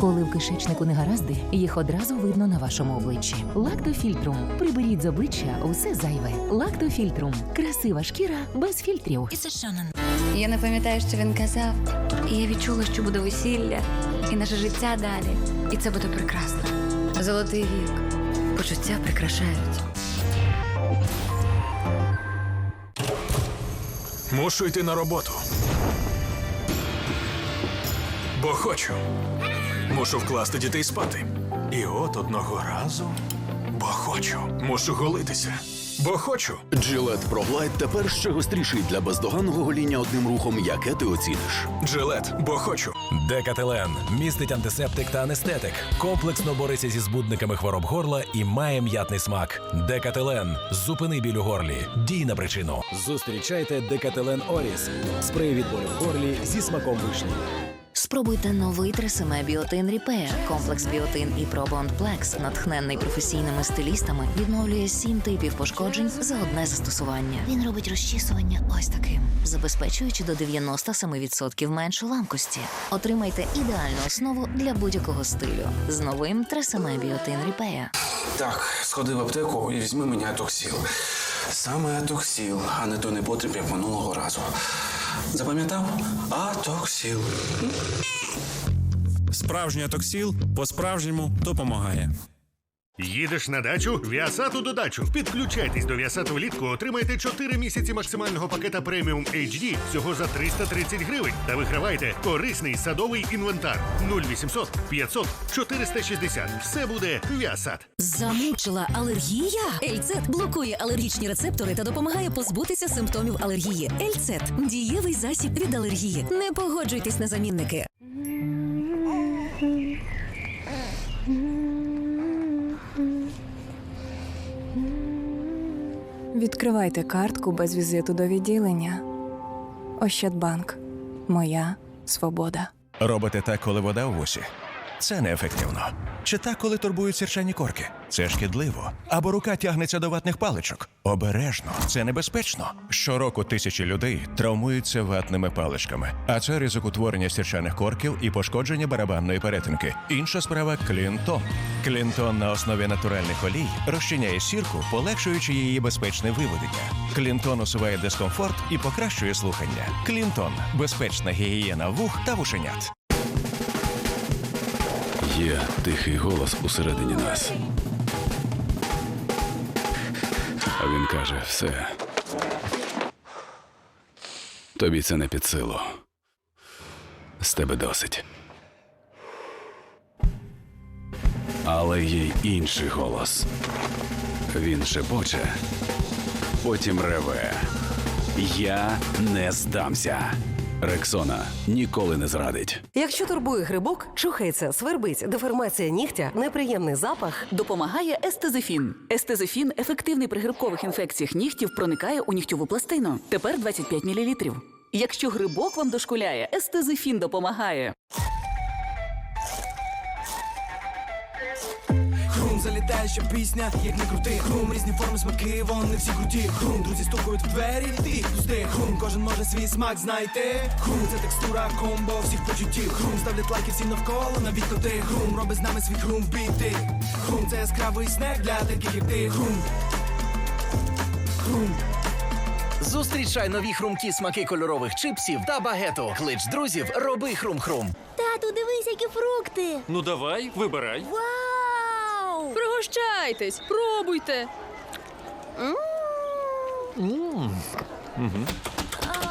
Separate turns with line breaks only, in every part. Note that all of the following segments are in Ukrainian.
Коли в кишечнику негаразди, їх одразу видно на вашому обличчі. Лактофільтрум. Приберіть з обличчя усе зайве. Лактофільтрум. Красива шкіра без фільтрів.
Я не пам'ятаю, що він казав. І я відчула, що буде весілля, і наше життя далі. І це буде прекрасно. Золотий вік. Почуття прикрашають.
Мушу йти на роботу. Бо хочу. Мушу вкласти дітей спати. І от одного разу. Бо хочу. Мушу голитися. Бо хочу.
Джилет Проглайд тепер ще гостріший для бездоганного гоління одним рухом, яке ти оціниш.
Джилет, бо хочу.
Декателен містить антисептик та анестетик, комплексно бореться зі збудниками хвороб горла і має м'ятний смак. Декателен зупини біль у горлі, дій на причину.
Зустрічайте Декателен Оріс. Спрей від болю в горлі зі смаком вишні.
Спробуйте новий тресеме Біотин Ріпея. Комплекс Біотин і Пробонд Плекс, натхненний професійними стилістами, відновлює сім типів пошкоджень за одне застосування. Він робить розчісування ось таким, забезпечуючи до 97% меншу ламкості. Отримайте ідеальну основу для будь-якого стилю з новим тресеме Біотин Ріпея.
Так, сходи в аптеку і візьми мені атоксіл. Саме атоксіл, а не той непотріб, як минулого разу. Запам'ятав? Атоксіл.
Справжній атоксіл по-справжньому допомагає.
Їдеш на дачу? Віасату до дачу. Підключайтесь до Віасату влітку, отримайте 4 місяці максимального пакета преміум HD всього за 330 гривень. Та вигравайте корисний садовий інвентар 0800 500 460. Все буде Віасат.
Замучила алергія? Ельцет блокує алергічні рецептори та допомагає позбутися симптомів алергії. Ельцет дієвий засіб від алергії. Не погоджуйтесь на замінники.
Відкривайте картку без візиту до відділення. Ощадбанк. Моя свобода.
Робите так, коли вода у вусі? Це неефективно. Чи так, коли турбують сірчані корки? Це шкідливо. Або рука тягнеться до ватних паличок. Обережно, це небезпечно. Щороку тисячі людей травмуються ватними паличками, а це ризик утворення сірчаних корків і пошкодження барабанної перетинки. Інша справа клінтон. Клінтон на основі натуральних олій розчиняє сірку, полегшуючи її безпечне виведення. Клінтон усуває дискомфорт і покращує слухання. Клінтон безпечна гігієна вух та вушенят.
Є тихий голос усередині нас. А він каже: все. Тобі це не під силу. З тебе досить. Але є й інший голос. Він шепоче, потім реве. Я не здамся. Рексона ніколи не зрадить.
Якщо турбує грибок, чухається, свербить, деформація нігтя, неприємний запах. Допомагає естезифін. Естезифін ефективний при грибкових інфекціях нігтів проникає у нігтєву пластину. Тепер 25 мл. Якщо грибок вам дошкуляє, естезифін допомагає.
Залітає ще пісня, як не крути. Хрум різні форми смаки, вони всі круті. Хрум, друзі стукають в двері, ти пусти. Хрум, кожен може свій смак знайти. Хрум, це текстура комбо всіх почуттів. Хрум ставлять лайки всім навколо, навіть коти. Хрум робить з нами свій хрум біти. Хрум, це яскравий снег для таких як ти. Хрум. Хрум.
Зустрічай нові хрумкі смаки кольорових чипсів та багету. Клич друзів, роби хрум-хрум.
Тату, дивись, які фрукти.
Ну давай, вибирай.
Вау!
Пригощайтесь, пробуйте.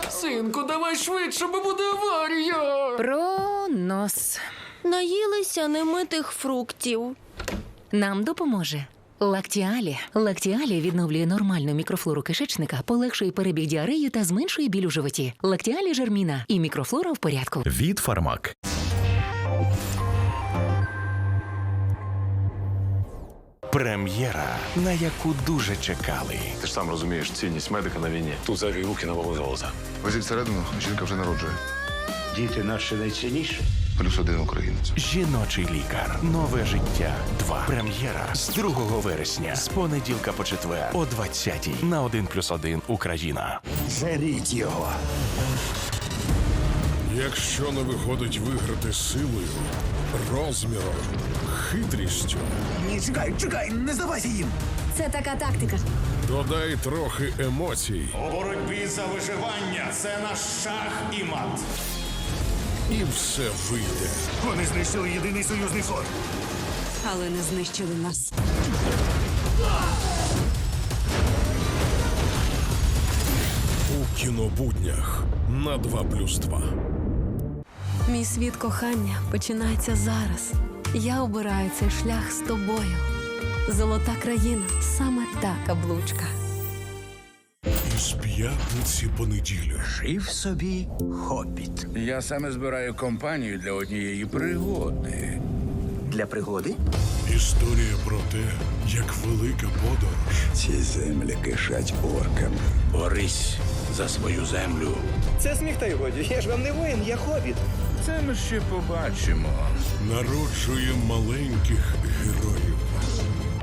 Синку, давай швидше, бо буде аварія.
Пронос.
Наїлися немитих фруктів.
Нам допоможе. Лактіалі. Лактіалі відновлює нормальну мікрофлору кишечника, полегшує перебіг діареї та зменшує біль у животі. Лактіалі жерміна і мікрофлора в порядку.
Від Фармак. Прем'єра, на яку дуже чекали.
Ти ж сам розумієш цінність медика на війні. Тут зайві руки на волоза.
Везіть всередину, жінка вже народжує.
Діти наші найцінніші.
Плюс один українець.
Жіночий лікар. Нове життя. 2. Прем'єра з 2 вересня. З понеділка по четвер о 20 на 1+,1 Україна.
Жаріть його.
Якщо не виходить виграти силою, розміром, хитрістю,
Ні, чекай, чекай, не здавайся їм.
Це така тактика.
додай трохи емоцій,
У боротьбі за виживання це наш шах і мат.
і все вийде.
Вони знищили єдиний союзний флот.
Але не знищили нас.
У кінобуднях на 2 плюс 2.
Мій світ кохання починається зараз. Я обираю цей шлях з тобою. Золота країна саме та каблучка.
Із п'ятниці по неділю.
Жив собі хобіт. Я саме збираю компанію для однієї пригоди.
Для пригоди?
Історія про те, як велика подорож
Ці землі кишать орками. Борись за свою землю.
Це сміх та й годі. Я ж вам не воїн, я хобіт.
Це ми ще побачимо.
народжує маленьких героїв.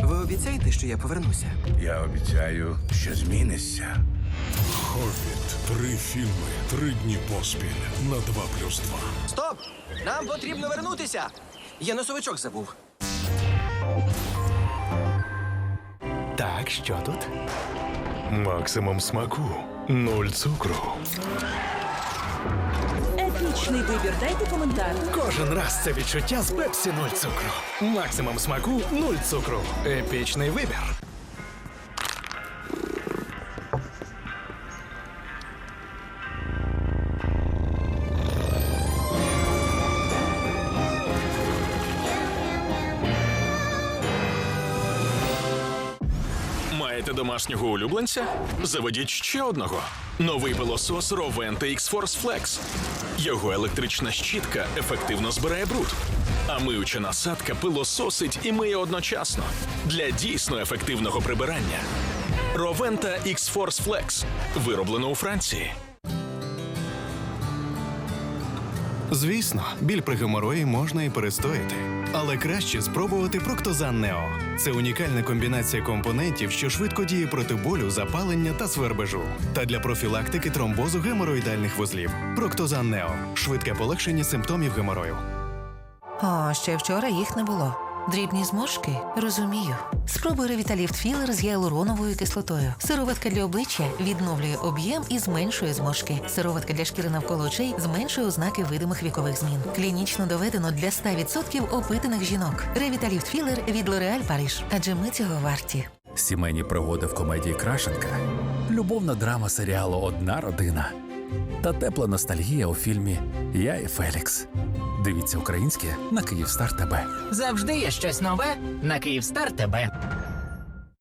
Ви обіцяєте, що я повернуся?
Я обіцяю, що змінишся.
Хобіт. Три фільми, три дні поспіль на 2 плюс 2.
Стоп! Нам потрібно вернутися. Я носовичок забув.
Так, що тут? Максимум смаку. Нуль цукру.
Епічний вибір. Дайте коментар.
Кожен раз це відчуття з Пепсі нуль цукру. Максимум смаку нуль цукру. Епічний вибір.
Маєте домашнього улюбленця? Заведіть ще одного. Новий пилосос Roventa X-Force Flex. Його електрична щітка ефективно збирає бруд. А миюча насадка пилососить і миє одночасно для дійсно ефективного прибирання. Roventa X-Force Flex. Вироблено у Франції.
Звісно, біль при геморої можна і перестояти. Але краще спробувати Проктозан Нео. Це унікальна комбінація компонентів, що швидко діє проти болю, запалення та свербежу. Та для профілактики тромбозу геморроїдальних вузлів. Проктозан Нео швидке полегшення симптомів геморою.
О, ще вчора їх не було. Дрібні зморшки? Розумію. Спробуй ревіталіфт філер з гіалуроновою кислотою. Сироватка для обличчя відновлює об'єм і зменшує зморшки. Сироватка для шкіри навколо очей зменшує ознаки видимих вікових змін. Клінічно доведено для 100% опитаних жінок. Ревіталіфт філер від L'Oréal Париж. Адже ми цього варті.
Сімейні пригоди в комедії Крашенка, любовна драма серіалу Одна родина та тепла ностальгія у фільмі Я і Фелікс. Дивіться українське на Київстар ТБ.
Завжди є щось нове на Київстар тебе.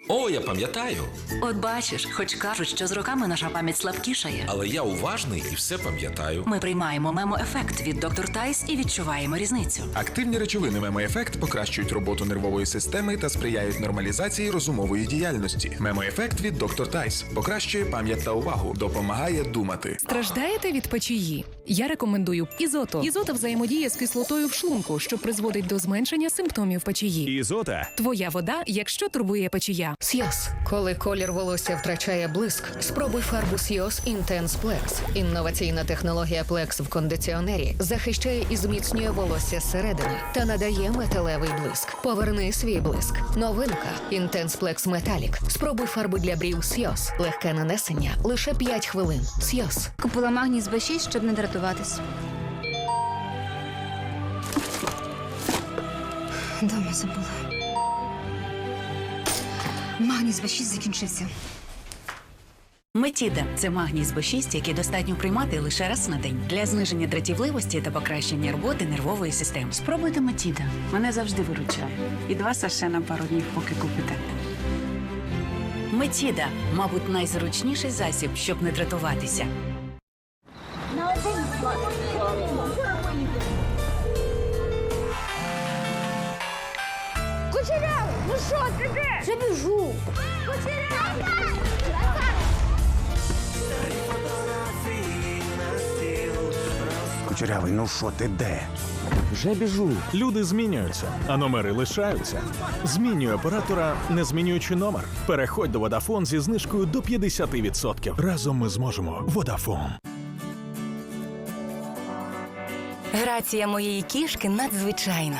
О, я пам'ятаю.
От бачиш, хоч кажуть, що з роками наша пам'ять слабкішає.
Але я уважний і все пам'ятаю.
Ми приймаємо мемо-ефект від доктор Тайс і відчуваємо різницю.
Активні речовини мемоефект покращують роботу нервової системи та сприяють нормалізації розумової діяльності. Мемоефект від доктор Тайс покращує пам'ять та увагу, допомагає думати.
Страждаєте від печії? Я рекомендую ізото. Ізота взаємодіє з кислотою в шлунку, що призводить до зменшення симптомів печії.
Ізота.
Твоя вода, якщо турбує печія.
Сйоз. Коли колір волосся втрачає блиск, спробуй фарбу Сйоз Intense Plex. Інноваційна технологія Plex в кондиціонері захищає і зміцнює волосся зсередини та надає металевий блиск. Поверни свій блиск. Новинка Intense Plex Metallic. Спробуй фарбу для брів Сйоз. Легке нанесення лише 5 хвилин. Сйоз.
Купила магніс Б6, щоб не дратуватись. Дома забула. Магніс Б6 закінчився.
Метіда це магній з Б6, який достатньо приймати лише раз на день для зниження дратівливості та покращення роботи нервової системи.
Спробуйте Метіда. Мене завжди виручає. І два саше на пару днів, поки купите.
Метіда, мабуть, найзручніший засіб, щоб не дратуватися.
Кучерявий,
Кучерявий! Ну що ти де?
Вже біжу. Люди змінюються, а номери лишаються. Змінюй оператора, не змінюючи номер. Переходь до Vodafone зі знижкою до 50%. Разом ми зможемо. Vodafone.
Грація моєї кішки надзвичайна.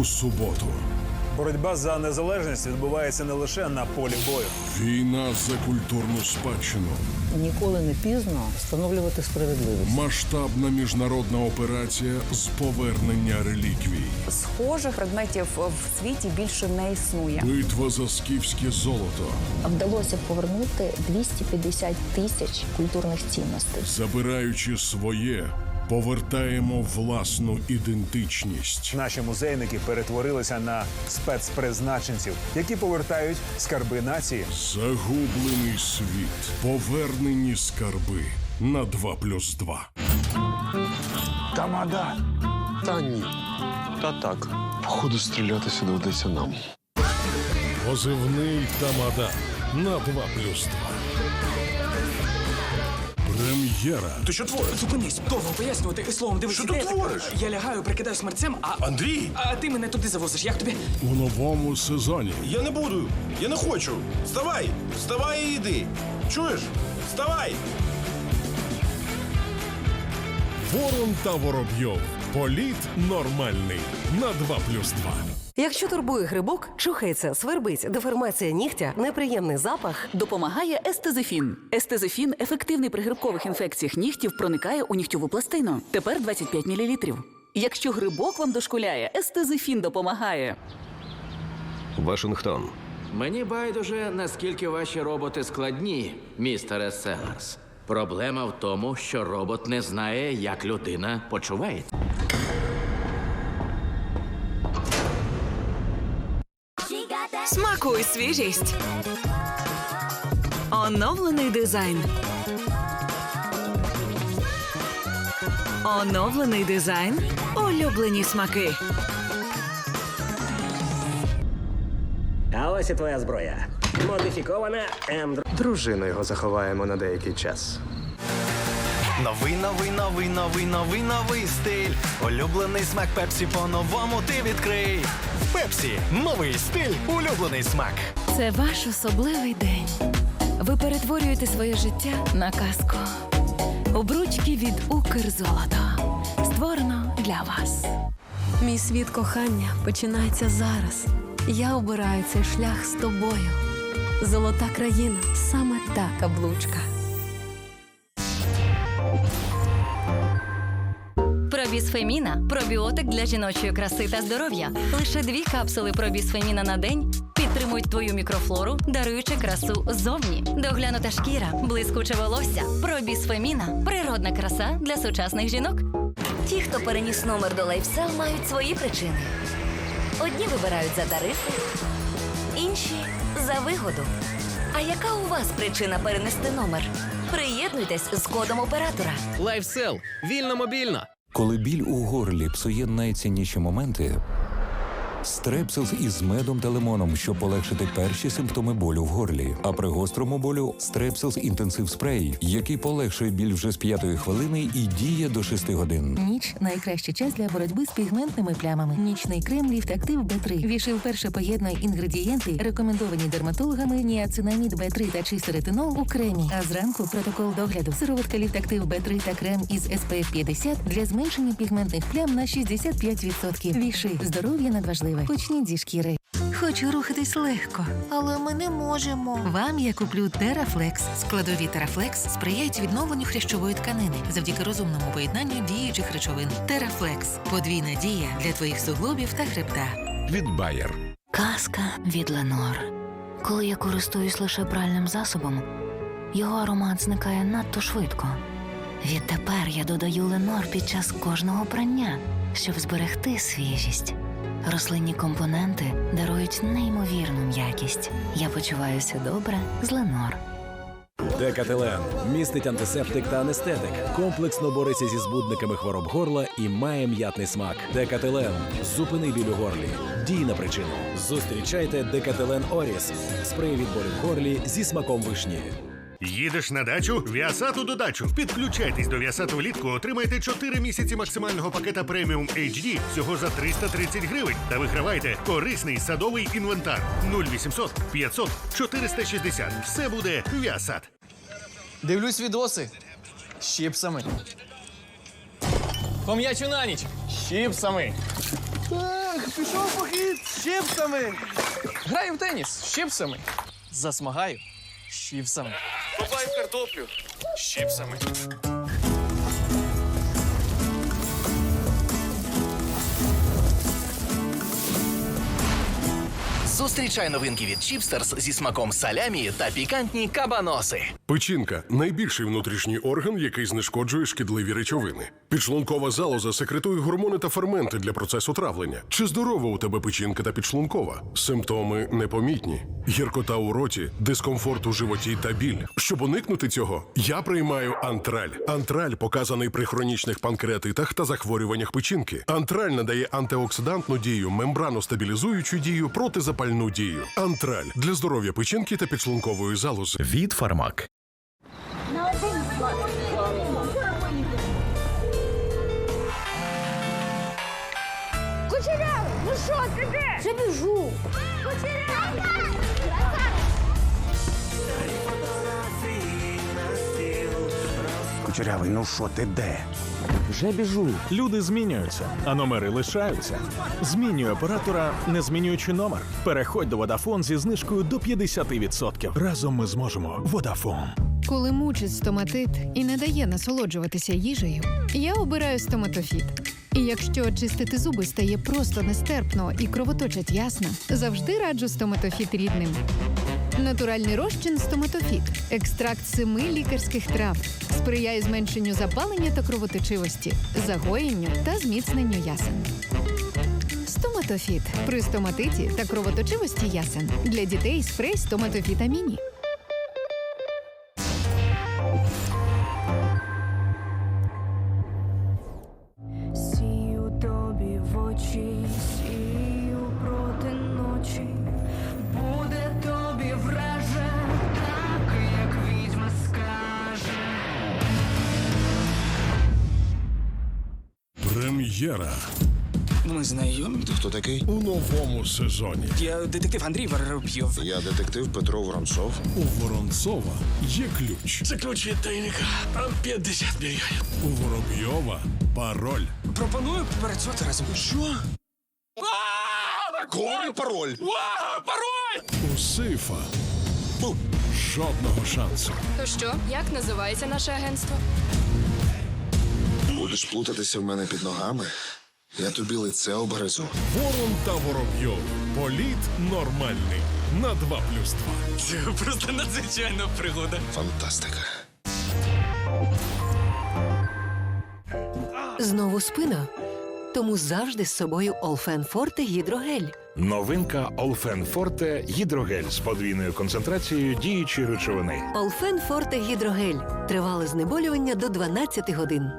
У суботу.
Боротьба за незалежність відбувається не лише на полі бою.
Війна за культурну спадщину.
Ніколи не пізно встановлювати справедливість.
Масштабна міжнародна операція з повернення реліквій.
Схожих предметів в світі більше не існує.
Битва за скіфське золото.
Вдалося повернути 250 тисяч культурних цінностей.
Забираючи своє, повертаємо власну ідентичність.
Наші музейники перетворилися на спецпризначенців, які повертають скарби нації.
Загублений світ. Повернені скарби на 2 плюс 2.
Тамада. Та ні. Та так. Походу, стрілятися доведеться нам.
Позивний Тамада на 2 плюс 2. Прем'єра.
Ти що твориш? Зупинись, довго пояснювати словом дивись.
Що ти твориш?
Я лягаю, прикидаю смерцем, а.
Андрій!
А ти мене туди завозиш. Як тобі?
У новому сезоні
Я не буду. Я не хочу. Вставай! Вставай і йди. Чуєш? Вставай!
Ворон та Воробйов. Політ нормальний на 2 плюс 2.
Якщо турбує грибок, чухається, свербить, деформація нігтя, неприємний запах. Допомагає естезифін. Естезифін ефективний при грибкових інфекціях нігтів проникає у нігтєву пластину. Тепер 25 мл. Якщо грибок вам дошкуляє, естезифін допомагає.
Вашингтон. Мені байдуже, наскільки ваші роботи складні, містере Селерс. Проблема в тому, що робот не знає, як людина почувається.
Смакуй свіжість. Оновлений дизайн. Оновлений дизайн. Улюблені смаки.
А ось і твоя зброя. Модифікована М.
Дружину його заховаємо на деякий час.
Новий, новий, новий, новий, новий, новий стиль. Улюблений смак Пепсі по-новому ти відкрий. Пепсі новий стиль, улюблений смак.
Це ваш особливий день. Ви перетворюєте своє життя на казку. Обручки від Укрзолото. Створено для вас.
Мій світ кохання починається зараз. Я обираю цей шлях з тобою. Золота країна саме та каблучка.
Пробісфеміна пробіотик для жіночої краси та здоров'я. Лише дві капсули пробісфеміна на день підтримують твою мікрофлору, даруючи красу зовні. Доглянута шкіра, блискуче волосся. Пробісфеміна природна краса для сучасних жінок. Ті, хто переніс номер до лайфсел, мають свої причини. Одні вибирають за тарифи, інші за вигоду. А яка у вас причина перенести номер? Приєднуйтесь з кодом оператора.
Лайфсел. Вільно мобільно.
Коли біль у горлі псує найцінніші моменти, стрепсилс із медом та лимоном, щоб полегшити перші симптоми болю в горлі. А при гострому болю стрепсилс інтенсив спрей, який полегшує біль вже з п'ятої хвилини і діє до 6 годин.
Ніч найкращий час для боротьби з пігментними плямами. Нічний крем Ліфт Актив Б3. Віши вперше поєднує інгредієнти, рекомендовані дерматологами ніацинамід Б3 та чистий ретинол у кремі. А зранку протокол догляду. Сироватка Ліфт Актив Б3 та крем із SPF 50 для зменшення пігментних плям на 65%. Віши здоров'я надважливе. Почніть зі шкіри. Хочу рухатись легко, але ми не можемо. Вам я куплю Терафлекс. Складові Терафлекс сприяють відновленню хрящової тканини завдяки розумному поєднанню діючих речовин. Терафлекс подвійна дія для твоїх суглобів та хребта.
Від Bayer.
Казка від Ленор. Коли я користуюсь лише пральним засобом, його аромат зникає надто швидко. Відтепер я додаю Ленор під час кожного прання, щоб зберегти свіжість. Рослинні компоненти дарують неймовірну м'якість. Я почуваюся добре з Ленор.
Декателен містить антисептик та анестетик. Комплексно бореться зі збудниками хвороб горла і має м'ятний смак. Декателен зупини біль у горлі. Дій на причину. Зустрічайте Декателен Оріс. Спрей від болю в горлі зі смаком вишні.
Їдеш на дачу? Віасату до дачу. Підключайтесь до Віасату влітку, отримайте 4 місяці максимального пакета преміум HD всього за 330 гривень. Та вигравайте корисний садовий інвентар 0800 500 460. Все буде Віасат.
Дивлюсь відоси з чіпсами. Пом'ячу на ніч з чіпсами.
Пішов похід з чипсами.
Граю в теніс з чіпсами. Засмагаю з чіпсами. Копаю картоплю з чіпсами.
Зустрічай новинки від Чіпстерс зі смаком салямі та пікантні кабаноси.
Печінка найбільший внутрішній орган, який знешкоджує шкідливі речовини. Підшлункова залоза секретує гормони та ферменти для процесу травлення. Чи здорова у тебе печінка та підшлункова? Симптоми непомітні: гіркота у роті, дискомфорт у животі та біль. Щоб уникнути цього, я приймаю антраль. Антраль показаний при хронічних панкреатитах та захворюваннях печінки. Антраль надає антиоксидантну дію, мембраностабілізуючу дію, протизапальну дію. Антраль для здоров'я печінки та підшлункової залози.
Від Фармак.
Кучерявый, ну що ти де? Вже біжу. Кучерявий,
ну що ти де?
Вже біжу. Люди змінюються, а номери лишаються. Змінюй оператора, не змінюючи номер. Переходь до Vodafone зі знижкою до 50%. Разом ми зможемо. Vodafone.
Коли мучить стоматит і не дає насолоджуватися їжею, я обираю стоматофіт. І якщо чистити зуби стає просто нестерпно і кровоточать ясно, завжди раджу стоматофіт рідним. Натуральний розчин стоматофіт, екстракт семи лікарських трав, сприяє зменшенню запалення та кровоточивості, загоєнню та зміцненню ясен. Стоматофіт при стоматиті та кровоточивості ясен для дітей спрей стоматофіта міні.
Хто такий? У новому сезоні.
Я детектив Андрій Воробйов.
Я детектив Петро Воронцов. У Воронцова є ключ.
Це ключ від тайника. Там 50 мільйонів.
У Воробйова пароль.
Пропоную працювати разом. Що?
Кори пароль.
Пароль!
У сейфа. Жодного шансу.
То що, як називається наше агентство?
Будеш плутатися в мене під ногами. Я тобі лице обгризу. Ворон та Воробйов. Політ нормальний. На 2 плюс 2.
Це просто надзвичайна пригода.
Фантастика.
Знову спина. Тому завжди з собою Олфен Форте гідрогель.
Новинка Олфен Форте гідрогель з подвійною концентрацією діючої речовини.
Олфен Форте гідрогель. Тривале знеболювання до 12 годин.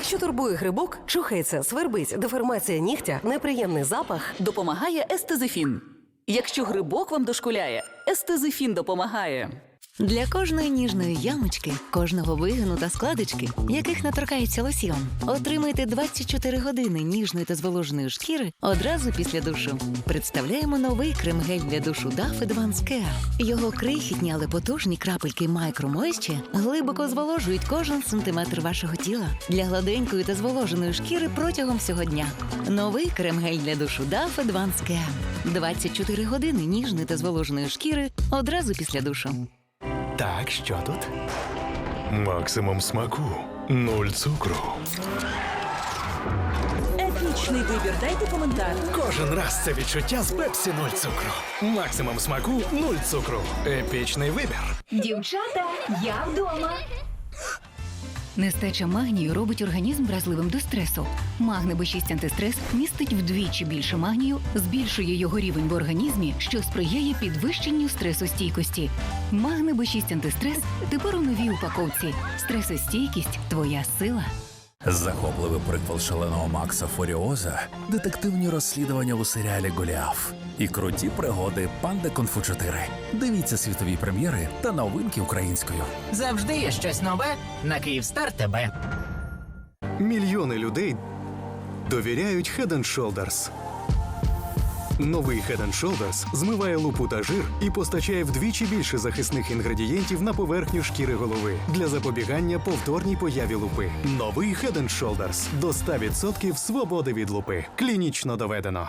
Якщо турбує грибок, чухається, свербить, деформація нігтя, неприємний запах, допомагає естезифін. Якщо грибок вам дошкуляє, естезифін допомагає.
Для кожної ніжної ямочки, кожного вигину та складочки, яких не торкається лосьйон, отримайте 24 години ніжної та зволоженої шкіри одразу після душу. Представляємо новий крем-гель для душу DAF Advanced Care. Його крихітні, але потужні крапельки Moisture глибоко зволожують кожен сантиметр вашого тіла для гладенької та зволоженої шкіри протягом всього дня. Новий крем-гель для душу DAF Advanced Care. 24 години ніжної та зволоженої шкіри одразу після душу.
Так, що тут? Максимум смаку, нуль цукру.
Епічний вибір. Дайте коментар.
Кожен раз це відчуття з Пепсі нуль цукру. Максимум смаку нуль цукру. Епічний вибір.
Дівчата, я вдома.
Нестача магнію робить організм вразливим до стресу. Магне Б6 антистрес містить вдвічі більше магнію, збільшує його рівень в організмі, що сприяє підвищенню стресостійкості. Магне Б6 антистрес тепер у новій упаковці. Стресостійкість твоя сила.
Захопливий приквел шаленого Макса Форіоза, детективні розслідування у серіалі Голіаф і круті пригоди Панда Конфу 4. Дивіться світові прем'єри та новинки українською.
Завжди є щось нове на Київстар ТБ.
Мільйони людей довіряють Head Shoulders. Новий Head Shoulders змиває лупу та жир і постачає вдвічі більше захисних інгредієнтів на поверхню шкіри голови для запобігання повторній появі лупи. Новий Head Shoulders до 100% свободи від лупи. Клінічно доведено.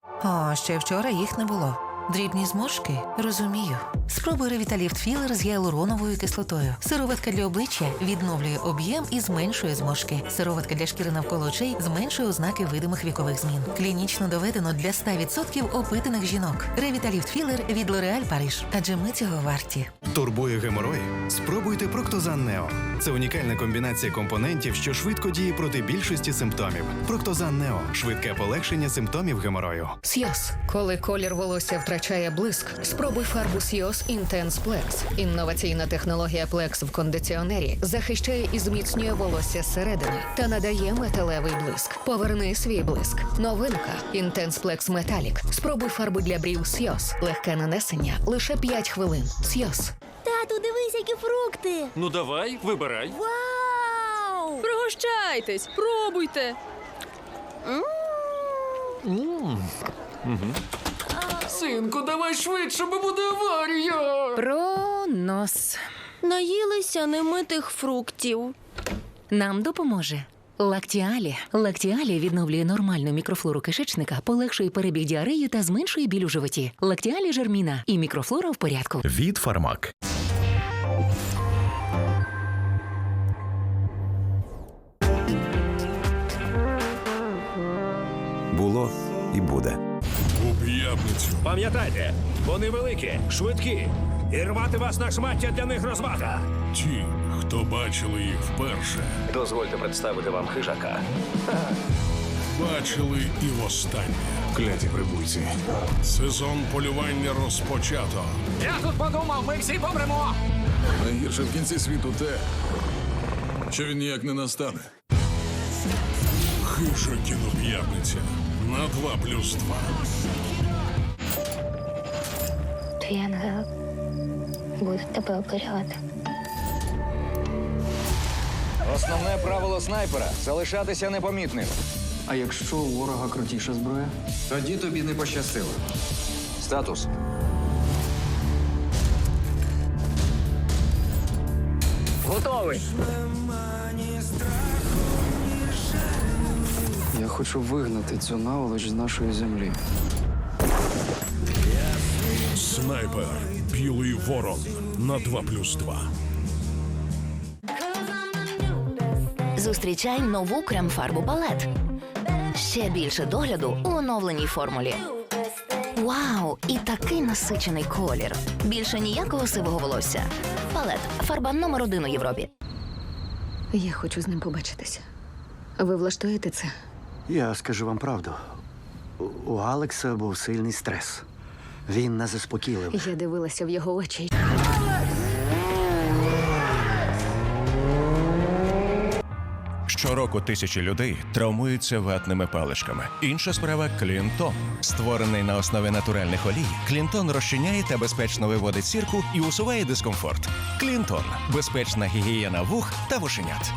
О, ще вчора їх не було. Дрібні зморшки? Розумію. Спробуй ревіталіфт філер з гіалуроновою кислотою. Сироватка для обличчя відновлює об'єм і зменшує зморшки. Сироватка для шкіри навколо очей зменшує ознаки видимих вікових змін. Клінічно доведено для 100% опитаних жінок. Ревіталіфт філер від L'Oréal Париж. Адже ми цього варті.
Турбує геморой? Спробуйте Проктозан Нео. Це унікальна комбінація компонентів, що швидко діє проти більшості симптомів. Проктозан Нео швидке полегшення симптомів геморою.
Сйоз. Коли колір волосся втрачає блиск, спробуй фарбу Сйоз Intense Plex. Інноваційна технологія Plex в кондиціонері захищає і зміцнює волосся зсередини та надає металевий блиск. Поверни свій блиск. Новинка Intense Plex Metallic. Спробуй фарбу для брів Сйоз. Легке нанесення лише 5 хвилин. Сйоз.
Тату, дивись, які фрукти.
Ну давай, вибирай.
Вау!
Пригощайтесь, пробуйте.
Синку, давай швидше, бо буде аварія.
Пронос.
Наїлися немитих фруктів.
Нам допоможе. Лактіалі. Лактіалі відновлює нормальну мікрофлору кишечника, полегшує перебіг діареї та зменшує біль у животі. Лактіалі жерміна і мікрофлора в порядку.
Від фармак.
У п'ятницю.
Пам'ятайте, вони великі, швидкі, і рвати вас на шмаття для них розвага.
Ті, хто бачили їх вперше,
Дозвольте представити вам хижака.
бачили і востаннє.
Кляті прибульці.
Сезон полювання розпочато.
Я тут подумав, ми всі помремо.
Найгірше в кінці світу те, що він ніяк не настане.
Хижа кіноп'ятниця на 2 плюс 2.
Твій ангел буде тебе оберігати.
Основне правило снайпера залишатися непомітним.
А якщо у ворога крутіша зброя?
Тоді тобі не пощастило. Статус.
Готовий. Хочу вигнати цю наволоч з нашої землі.
Снайпер. Білий ворон на 2 плюс 2.
Зустрічай нову крем-фарбу палет. Ще більше догляду у оновленій формулі. Вау! І такий насичений колір. Більше ніякого сивого волосся. Палет фарба номер один у Європі.
Я хочу з ним побачитися. Ви влаштуєте це?
Я скажу вам правду. У- Алекса був сильний стрес. Він не заспокійливий.
Я дивилася в його очі.
Щороку тисячі людей травмуються ватними паличками. Інша справа Клінтон. Створений на основі натуральних олій, Клінтон розчиняє та безпечно виводить сірку і усуває дискомфорт. Клінтон безпечна гігієна вух та вушенят.